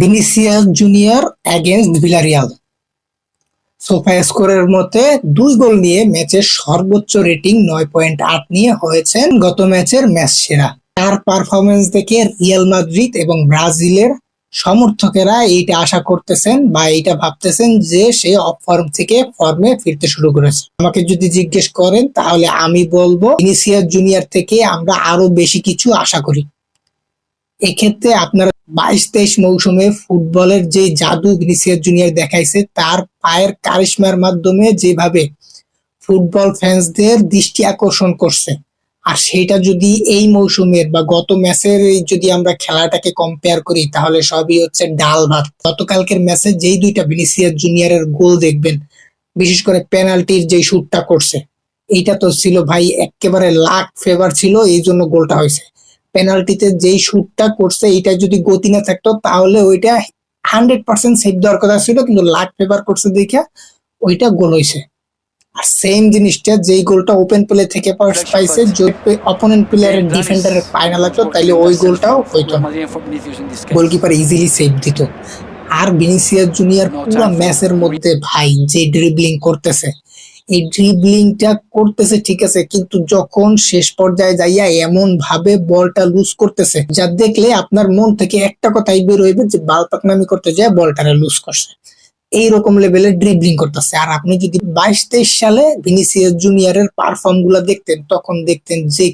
Vinicius junior against Villarreal sofa স্কোরের মতে, দুই গোল নিয়ে ম্যাচের সর্বোচ্চ রেটিং নয় পয়েন্ট আট নিয়ে হয়েছেন গত ম্যাচের ম্যাচ সেরা। তার পারফরমেন্স দেখে রিয়াল মাদ্রিদ এবং ব্রাজিলের সমর্থকেরা এইটা আশা করতেছেন বা এইটা ভাবতেছেন যে সে অফ ফর্ম থেকে ফর্মে ফিরতে শুরু করেছে। আমাকে যদি জিজ্ঞেস করেন, তাহলে আমি বলব ভিনিসিয়াস জুনিয়র থেকে আমরা আরও বেশি কিছু আশা করি। এক্ষেত্রে আপনার বাইশ তেইশ মৌসুমে ফুটবলের যে জাদু ভিনিসিয়াস জুনিয়র দেখাইছে, তার পায়ের কারিশমার মাধ্যমে যেভাবে ফুটবল ফ্যান্সদের দৃষ্টি আকর্ষণ করছে, আর সেটা যদি এই মৌসুমের বা গত ম্যাচের যদি আমরা খেলাটাকে কম্পেয়ার করি, তাহলে সবই হচ্ছে ডাল ভাত। গতকালকের ম্যাচে যেই দুইটা ভিনিসিয়াস জুনিয়রের গোল দেখবেন, বিশেষ করে পেনাল্টির যে শুটটা করছে, এইটা তো ছিল ভাই একেবারে লাখ ফেভার ছিল এই জন্য গোলটা হয়েছে। পেনাল্টিতে যেই শুটটা করছে এটা যদি গতি না থাকতো তাহলে ওইটা হান্ড্রেড পার্সেন্ট সেভ দেওয়ার কথা ছিল কিন্তু লাখ ফেভার করছে দেখে ওইটা গোল হয়েছে আর সেম জিনিসটা যেই গোলটা ওপেন প্লে থেকে পাইছে যদি অপোনেন্ট প্লেয়ারের ডিফেন্ডারের পায় না লাগতো তাইলে ওই গোলটাও হইতো। না গোলকিপার ইজিলি সেভ দিত। আর ভিনিসিয়াস জুনিয়র পুরো ম্যাচের মধ্যে ভাই যে ড্রিবলিং করতেছে এই ড্রিবলিংটা করতেছে, ঠিক আছে, কিন্তু যখন শেষ পর্যায়ে যাইয়া এমন ভাবে বলটা লুজ করতেছে, যা দেখলে আপনার মন থেকে একটা কথাই বের হইবে যে বাল পাকনামি করতে যায়, বলটারে লুজ করছে। এইরকম লেভেলের ড্রিবলিং করতেছে। আর আপনি যদি বাইশ তেইশ সালে ভিনিসিয়াস জুনিয়রের পারফর্মগুলা দেখতেন, তখন দেখতেন যে